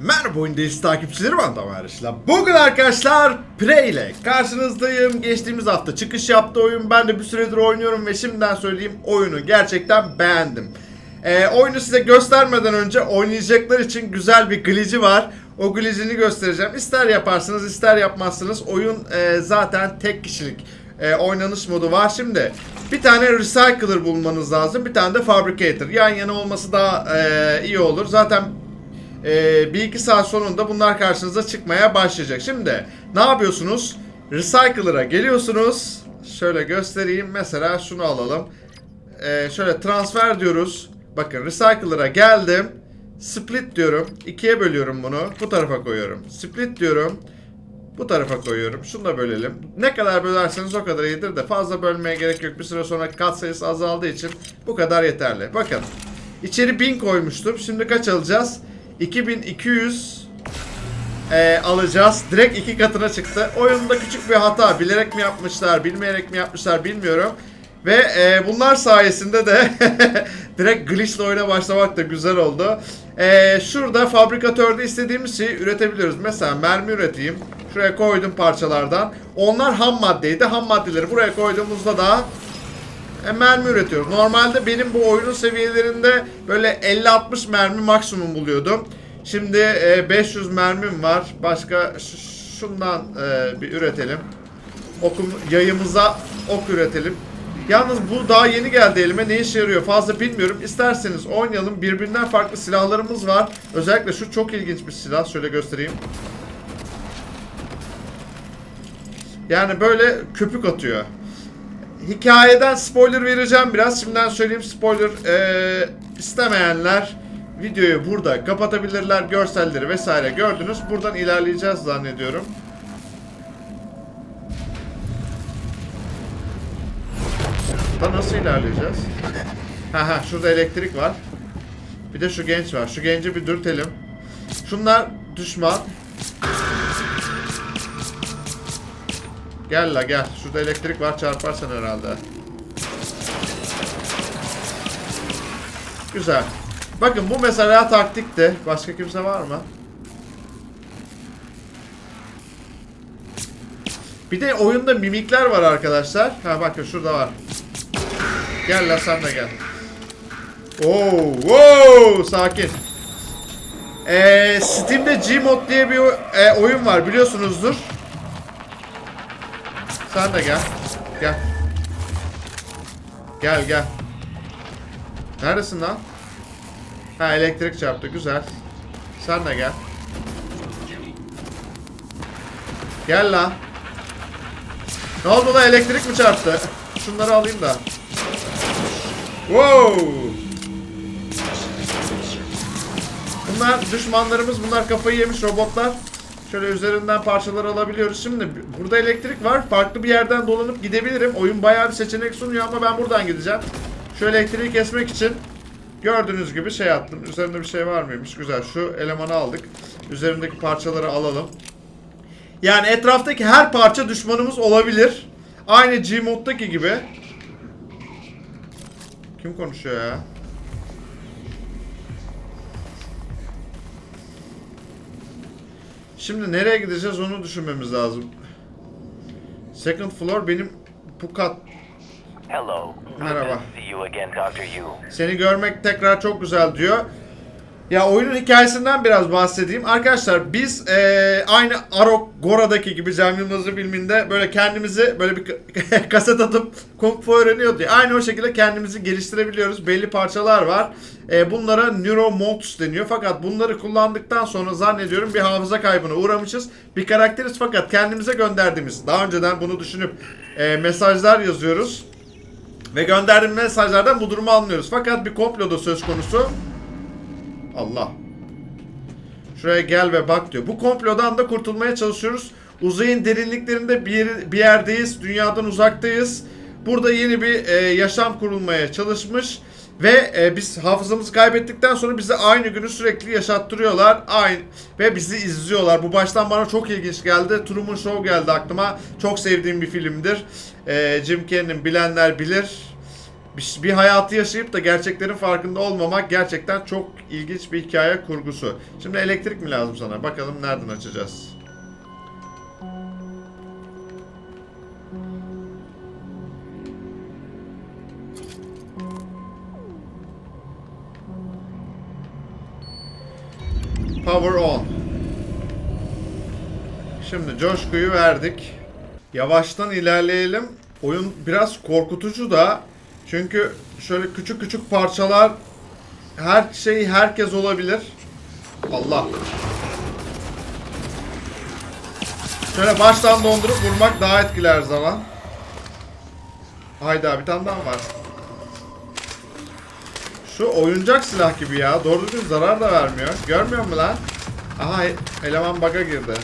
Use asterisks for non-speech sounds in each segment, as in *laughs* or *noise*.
Merhaba oyundayız takipçileri ben Tamer Işla. Bugün arkadaşlar Prey ile karşınızdayım. Geçtiğimiz hafta çıkış yaptı oyun. Ben de bir süredir oynuyorum ve şimdiden söyleyeyim oyunu gerçekten beğendim. Ee, oyunu size göstermeden önce oynayacaklar için güzel bir glitch'i var. O glitch'ini göstereceğim. İster yaparsınız ister yapmazsınız. Oyun e, zaten tek kişilik e, oynanış modu var. Şimdi bir tane Recycler bulmanız lazım. Bir tane de Fabricator. Yan yana olması daha e, iyi olur. Zaten ee, bir iki saat sonunda bunlar karşınıza çıkmaya başlayacak. Şimdi ne yapıyorsunuz? Recycler'a geliyorsunuz. Şöyle göstereyim. Mesela şunu alalım. Ee, şöyle transfer diyoruz. Bakın Recycler'a geldim. Split diyorum. İkiye bölüyorum bunu. Bu tarafa koyuyorum. Split diyorum. Bu tarafa koyuyorum. Şunu da bölelim. Ne kadar bölerseniz o kadar iyidir de fazla bölmeye gerek yok. Bir süre sonra kat sayısı azaldığı için bu kadar yeterli. Bakın. İçeri 1000 koymuştum. Şimdi kaç alacağız? 2200 e, alacağız. Direkt iki katına çıktı. Oyunda küçük bir hata. Bilerek mi yapmışlar, bilmeyerek mi yapmışlar bilmiyorum. Ve e, bunlar sayesinde de *laughs* direkt glitch'le oyuna başlamak da güzel oldu. E, şurada fabrikatörde istediğimiz şeyi üretebiliyoruz. Mesela mermi üreteyim. Şuraya koydum parçalardan. Onlar ham maddeydi. Ham maddeleri buraya koyduğumuzda da e, mermi üretiyorum. Normalde benim bu oyunun seviyelerinde böyle 50-60 mermi maksimum buluyordum. Şimdi e, 500 mermim var. Başka şundan e, bir üretelim. Okum, yayımıza ok üretelim. Yalnız bu daha yeni geldi elime. Ne işe yarıyor fazla bilmiyorum. İsterseniz oynayalım. Birbirinden farklı silahlarımız var. Özellikle şu çok ilginç bir silah. Şöyle göstereyim. Yani böyle köpük atıyor. Hikayeden spoiler vereceğim biraz. Şimdiden söyleyeyim spoiler eee, istemeyenler videoyu burada kapatabilirler. Görselleri vesaire gördünüz. Buradan ilerleyeceğiz zannediyorum. Da nasıl ilerleyeceğiz? Ha ha şurada elektrik var. Bir de şu genç var. Şu genci bir dürtelim. Şunlar düşman. Gel la gel. Şurada elektrik var çarparsan herhalde. Güzel. Bakın bu mesela taktikti. Başka kimse var mı? Bir de oyunda mimikler var arkadaşlar. Ha bakın şurada var. Gel la sen de gel. Oo, wow, sakin. Ee, Steam'de Gmod diye bir e, oyun var biliyorsunuzdur. Sen de gel. Gel. Gel gel. Neredesin lan? Ha elektrik çarptı güzel. Sen de gel. Gel lan. Ne oldu lan elektrik mi çarptı? Şunları alayım da. Wow. Bunlar düşmanlarımız. Bunlar kafayı yemiş robotlar. Şöyle üzerinden parçalar alabiliyoruz. Şimdi burada elektrik var. Farklı bir yerden dolanıp gidebilirim. Oyun bayağı bir seçenek sunuyor ama ben buradan gideceğim. Şu elektriği kesmek için gördüğünüz gibi şey attım. Üzerinde bir şey var mıymış? Güzel. Şu elemanı aldık. Üzerindeki parçaları alalım. Yani etraftaki her parça düşmanımız olabilir. Aynı Gmod'daki gibi. Kim konuşuyor ya? Şimdi nereye gideceğiz onu düşünmemiz lazım. Second floor benim bu kat. Hello. Merhaba. to see you again, Dr. Yu. Seni görmek tekrar çok güzel diyor. Ya oyunun hikayesinden biraz bahsedeyim. Arkadaşlar biz eee, aynı Arok Gora'daki gibi Cem Yılmaz'ın filminde böyle kendimizi böyle bir ka- *laughs* kaset atıp kung fu öğreniyordu ya. Aynı o şekilde kendimizi geliştirebiliyoruz. Belli parçalar var. Eee, bunlara neuromods deniyor. Fakat bunları kullandıktan sonra zannediyorum bir hafıza kaybına uğramışız. Bir karakteriz fakat kendimize gönderdiğimiz daha önceden bunu düşünüp eee, mesajlar yazıyoruz. Ve gönderdiğim mesajlardan bu durumu anlıyoruz. Fakat bir komplo da söz konusu. Allah. Şuraya gel ve bak diyor. Bu komplodan da kurtulmaya çalışıyoruz. Uzayın derinliklerinde bir, bir yerdeyiz. Dünyadan uzaktayız. Burada yeni bir e, yaşam kurulmaya çalışmış. Ve e, biz hafızamızı kaybettikten sonra bizi aynı günü sürekli yaşattırıyorlar. Aynı ve bizi izliyorlar. Bu baştan bana çok ilginç geldi. Truman Show geldi aklıma. Çok sevdiğim bir filmdir. E, Jim Carrey'nin bilenler bilir. Bir, bir hayatı yaşayıp da gerçeklerin farkında olmamak gerçekten çok ilginç bir hikaye kurgusu. Şimdi elektrik mi lazım sana? Bakalım nereden açacağız? Power on. Şimdi coşkuyu verdik. Yavaştan ilerleyelim. Oyun biraz korkutucu da. Çünkü şöyle küçük küçük parçalar her şey herkes olabilir. Allah. Şöyle baştan dondurup vurmak daha etkili her zaman. Hayda bir tane daha var. Şu oyuncak silah gibi ya. Doğru düzgün zarar da vermiyor. Görmüyor musun lan? Aha eleman baga girdi.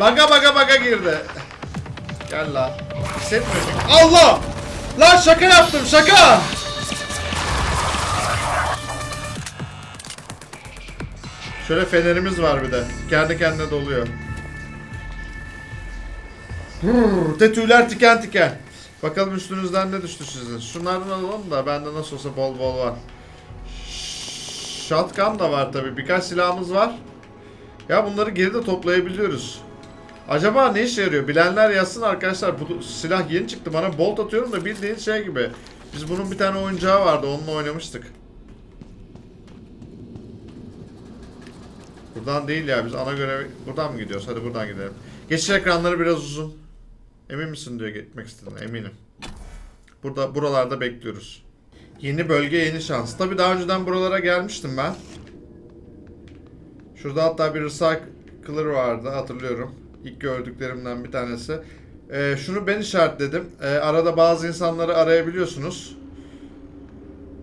Baga baga baga girdi. Gel lan. Hissetmiyorsun. Allah! Lan şaka yaptım şaka! Şöyle fenerimiz var bir de. Kendi kendine doluyor. Tetüler tiken tiken. Bakalım üstünüzden ne düştü sizin. Şunlardan alalım da bende nasıl olsa bol bol var. Shotgun da var tabi. Birkaç silahımız var. Ya bunları geri de toplayabiliyoruz. Acaba ne işe yarıyor? Bilenler yazsın arkadaşlar. Bu silah yeni çıktı. Bana bolt atıyorum da bildiğin şey gibi. Biz bunun bir tane oyuncağı vardı. Onunla oynamıştık. Buradan değil ya. Biz ana görev... Buradan mı gidiyoruz? Hadi buradan gidelim. Geçiş ekranları biraz uzun. Emin misin diyor gitmek istediğine. Eminim. Burada buralarda bekliyoruz. Yeni bölge yeni şans. Tabi daha önceden buralara gelmiştim ben. Şurada hatta bir recycler vardı hatırlıyorum. İlk gördüklerimden bir tanesi. Ee, şunu ben işaretledim. Ee, arada bazı insanları arayabiliyorsunuz.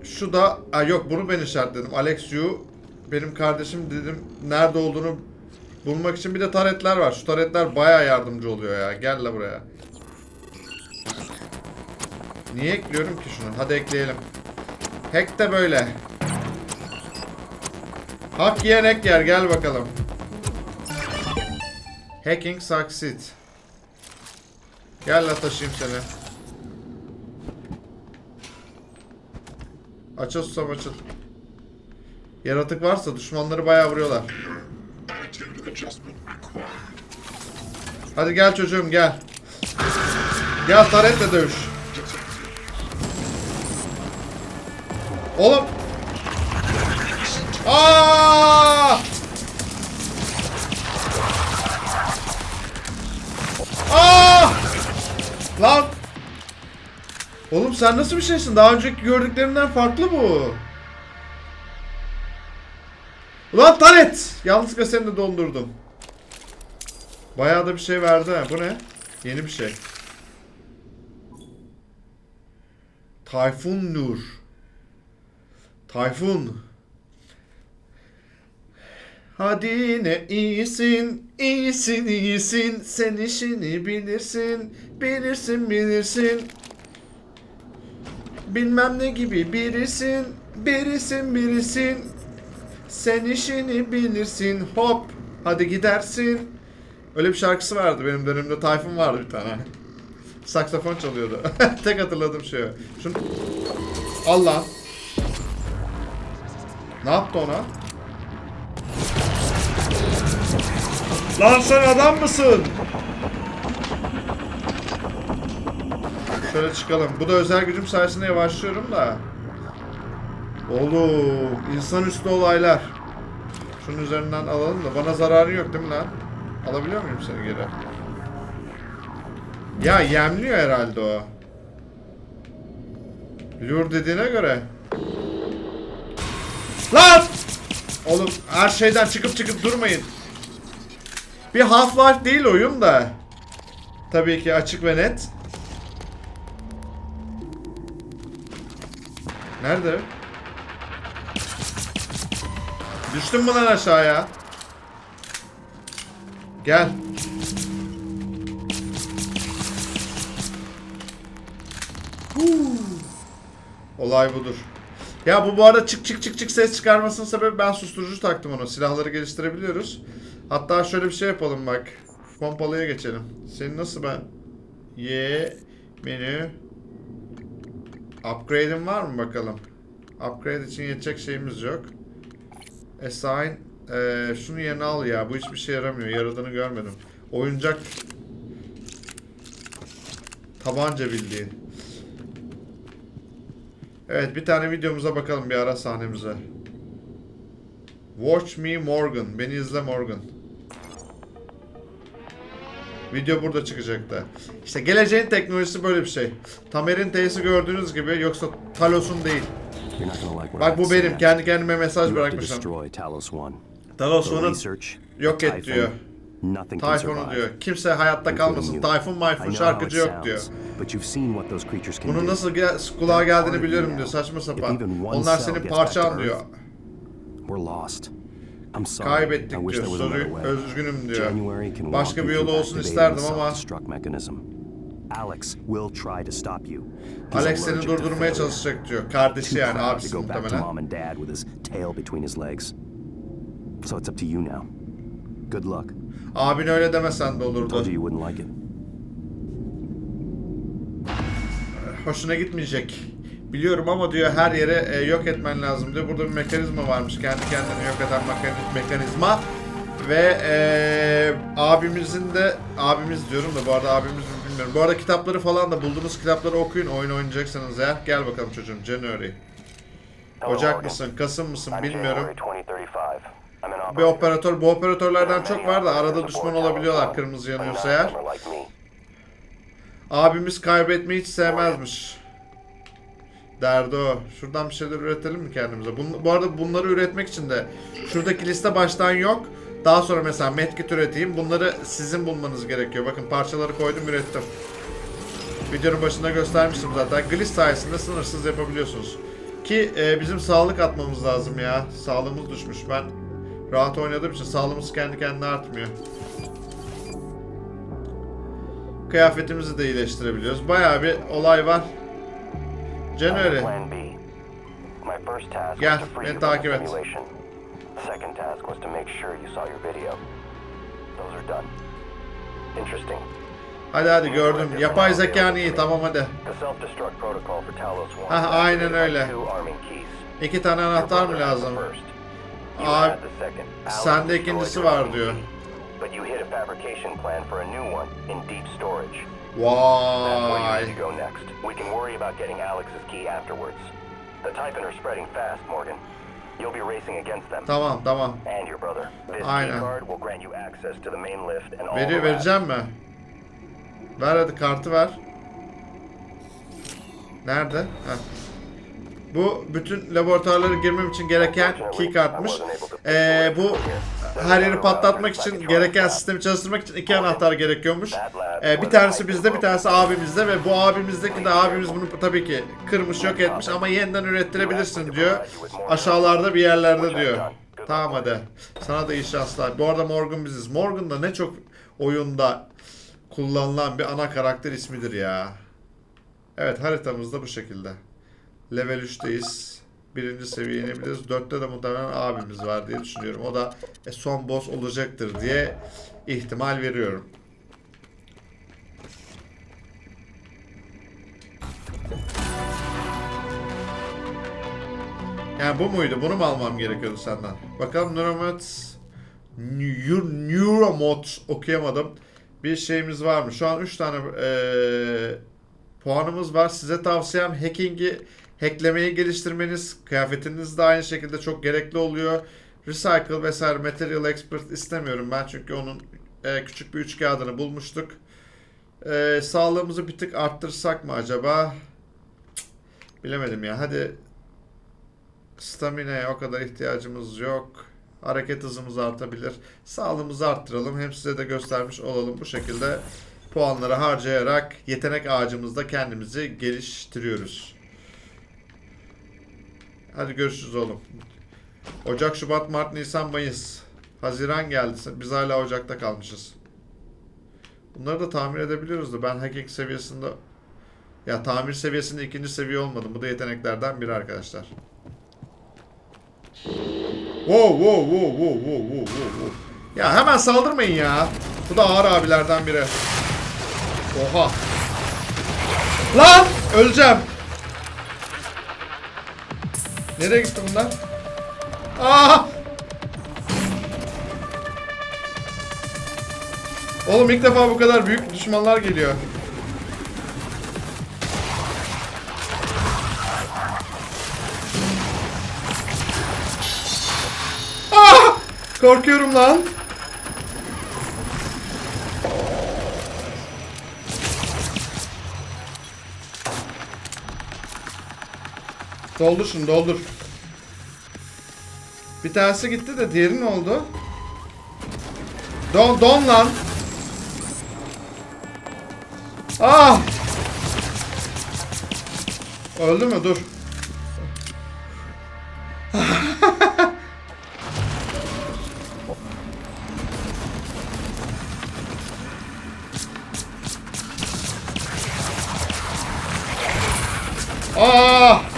Şu da Aa, yok bunu ben işaretledim. Alex Yu benim kardeşim dedim nerede olduğunu bulmak için bir de taretler var. Şu taretler baya yardımcı oluyor ya. Gel la buraya. Niye ekliyorum ki şunu? Hadi ekleyelim. Hack de böyle. Hak yiyen hack yer. Gel bakalım. Hacking succeed. Gel la taşıyayım seni. Açıl susam açıl. Yaratık varsa düşmanları bayağı vuruyorlar. Hadi gel çocuğum gel. Gel taretle dövüş. Oğlum. Aa! Lan. Oğlum sen nasıl bir şeysin? Daha önceki gördüklerimden farklı bu. Ulan taret! Yanlışlıkla seni de dondurdum. Bayağı da bir şey verdi ha. Bu ne? Yeni bir şey. Tayfun Nur. Tayfun. Hadi ne iyisin, iyisin, iyisin. Sen işini bilirsin, bilirsin, bilirsin. Bilmem ne gibi birisin, birisin, birisin. Sen işini bilirsin, hop. Hadi gidersin. Öyle bir şarkısı vardı benim dönemimde. Tayfun vardı bir tane. Saksafon çalıyordu. *laughs* Tek hatırladığım şey o. Şunu... Allah. Ne yaptı ona? Lan sen adam mısın? Şöyle çıkalım. Bu da özel gücüm sayesinde yavaşlıyorum da. Oğlum, insanüstü olaylar. Şunun üzerinden alalım da bana zararı yok değil mi lan? Alabiliyor muyum seni geri? Ya yemliyor herhalde o. Lure dediğine göre. Lan! Oğlum her şeyden çıkıp çıkıp durmayın. Bir Half-Life değil oyun da. Tabii ki açık ve net. Nerede? Düştün mü lan aşağıya? Gel. Olay budur. Ya bu bu arada çık çık çık çık ses çıkarmasının sebebi ben susturucu taktım onu. Silahları geliştirebiliyoruz. Hatta şöyle bir şey yapalım bak. Pompalıya geçelim. Senin nasıl ben? Y menü Upgrade'im var mı bakalım? Upgrade için yetecek şeyimiz yok. Assign. Ee, şunu yerine al ya. Bu hiçbir şey yaramıyor. Yaradığını görmedim. Oyuncak. Tabanca bildiğin. Evet bir tane videomuza bakalım bir ara sahnemize. Watch me Morgan. Beni izle Morgan. Video burada çıkacaktı. İşte geleceğin teknolojisi böyle bir şey. Tamer'in T'si gördüğünüz gibi yoksa Talos'un değil. Bak bu benim kendi kendime mesaj bırakmışım. Talos One. Talos The One'un research, yok the et diyor. Tayfun'u diyor. Kimse hayatta kalmasın. Tayfun mayfun şarkıcı yok diyor. Bunun nasıl gel- kulağa geldiğini biliyorum diyor. Saçma sapan. Onlar senin parçan diyor. We're lost. Kaybettik diyor. way. üzgünüm diyor. Başka bir yolu olsun isterdim ama. Alex will try to stop you. Alex seni durdurmaya çalışacak diyor. Kardeşi yani abisi muhtemelen. mom and dad with his tail between his legs. So it's up to you now. Good luck. Abin öyle demesen de olurdu. Hoşuna gitmeyecek. Biliyorum ama diyor her yere e, yok etmen lazım diyor. Burada bir mekanizma varmış. Kendi kendini yok eden mekani- mekanizma. Ve e, abimizin de abimiz diyorum da bu arada abimiz mi bilmiyorum. Bu arada kitapları falan da bulduğunuz kitapları okuyun oyun oynayacaksanız eğer. Gel bakalım çocuğum January. Ocak mısın, Kasım mısın bilmiyorum. January 2035. I'm an Bir operatör, bu operatörlerden çok var da arada düşman olabiliyorlar kırmızı yanıyorsa eğer. Abimiz kaybetmeyi hiç sevmezmiş. Derdi o. Şuradan bir şeyler üretelim mi kendimize? Bun- bu arada bunları üretmek için de şuradaki liste baştan yok. Daha sonra mesela medkit üreteyim. Bunları sizin bulmanız gerekiyor. Bakın parçaları koydum ürettim. Videonun başında göstermiştim zaten. Glitch sayesinde sınırsız yapabiliyorsunuz. Ki e, bizim sağlık atmamız lazım ya. Sağlığımız düşmüş. Ben rahat oynadığım için sağlığımız kendi kendine artmıyor. Kıyafetimizi de iyileştirebiliyoruz. Bayağı bir olay var. January. Plan B. My first task Gel, was to free beni takip the et. simulation. Second task was to make sure you saw your video. Those are done. Interesting. Hadi hadi gördüm. Yapay zekan iyi tamam hadi. Hah, aynen öyle. İki tane anahtar mı lazım? Abi, sende ikincisi var diyor. key, But you hid a fabrication plan for a new one in deep storage. That's where you need to go next. We can worry about getting Alex's key afterwards. The Typhon are spreading fast, Morgan. You'll be racing against them. Tamam tamam. And your brother. This Aynen. card will grant you access to the main lift and all labs. vereceğim mi? Ver hadi kartı ver. Nerede? Heh. Bu bütün laboratuvarlara girmem için gereken key kartmış. Ee, bu her yeri patlatmak için gereken sistemi çalıştırmak için iki anahtar gerekiyormuş. Ee, bir tanesi bizde bir tanesi abimizde ve bu abimizdeki de abimiz bunu tabii ki kırmış yok etmiş ama yeniden ürettirebilirsin diyor. Aşağılarda bir yerlerde diyor. Tamam hadi. Sana da iyi şanslar. Bu arada Morgan biziz. Morgan da ne çok oyunda kullanılan bir ana karakter ismidir ya. Evet haritamız da bu şekilde. Level 3'teyiz. Birinci seviye inebiliriz. 4'te de muhtemelen abimiz var diye düşünüyorum. O da e, son boss olacaktır diye ihtimal veriyorum. Yani bu muydu? Bunu mu almam gerekiyordu senden? Bakalım Neuromod Neur- Neuromod okuyamadım. Bir şeyimiz var mı? Şu an 3 tane eee, puanımız var. Size tavsiyem hacking'i hacklemeyi geliştirmeniz. Kıyafetiniz de aynı şekilde çok gerekli oluyor. Recycle vesaire Material Expert istemiyorum ben çünkü onun eee, küçük bir üç kağıdını bulmuştuk. Eee, sağlığımızı bir tık arttırsak mı acaba? Bilemedim ya. Hadi Stamina'ya o kadar ihtiyacımız yok. Hareket hızımız artabilir. Sağlığımızı arttıralım. Hem size de göstermiş olalım. Bu şekilde puanları harcayarak yetenek ağacımızda kendimizi geliştiriyoruz. Hadi görüşürüz oğlum. Ocak, Şubat, Mart, Nisan, Mayıs. Haziran geldi. Biz hala Ocak'ta kalmışız. Bunları da tamir edebiliyoruz da ben hacking seviyesinde ya tamir seviyesinde ikinci seviye olmadım. Bu da yeteneklerden biri arkadaşlar. Wow wow wow wow wow wow wow. Ya hemen saldırmayın ya. Bu da ağır abilerden biri. Oha. Lan öleceğim. Nereye gitti bunlar? Aa! Oğlum ilk defa bu kadar büyük düşmanlar geliyor. Ah! Korkuyorum lan. Doldur şunu doldur. Bir tanesi gitti de diğeri ne oldu? Don don lan. Ah! Öldü mü? Dur. *laughs* Ah!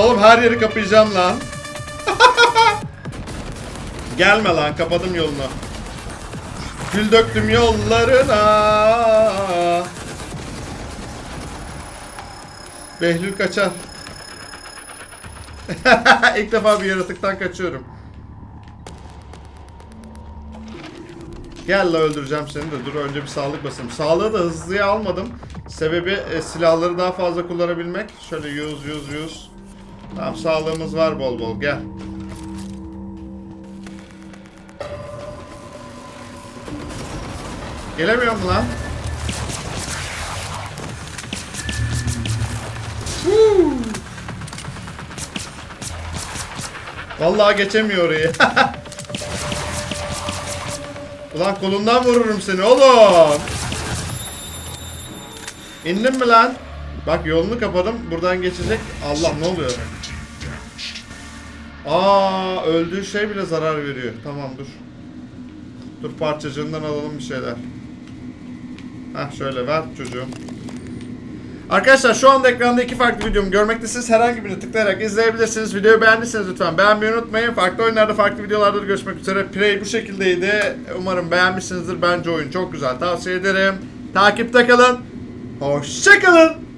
Oğlum her yeri kapayacağım lan. *laughs* Gelme lan kapadım yolunu. Gül döktüm yollarına. Behlül kaçar. *laughs* İlk defa bir yaratıktan kaçıyorum. Gel la öldüreceğim seni de dur önce bir sağlık basayım. Sağlığı da hızlıya almadım. Sebebi e, silahları daha fazla kullanabilmek. Şöyle yüz yüz yüz. Tamam sağlığımız var bol bol gel. Gelemiyor mu lan? Huu. Vallahi geçemiyor orayı. *laughs* Ulan kolundan vururum seni oğlum. İndin mi lan? Bak yolunu kapadım. Buradan geçecek. Allah ne oluyor? Aa öldüğü şey bile zarar veriyor. Tamam dur. Dur parçacığından alalım bir şeyler. Heh şöyle ver çocuğum. Arkadaşlar şu anda ekranda iki farklı videomu görmektesiniz. Herhangi birini tıklayarak izleyebilirsiniz. Videoyu beğendiyseniz lütfen beğenmeyi unutmayın. Farklı oyunlarda, farklı videolarda da görüşmek üzere. Play bu şekildeydi. Umarım beğenmişsinizdir. Bence oyun çok güzel. Tavsiye ederim. Takipte kalın. Hoşçakalın.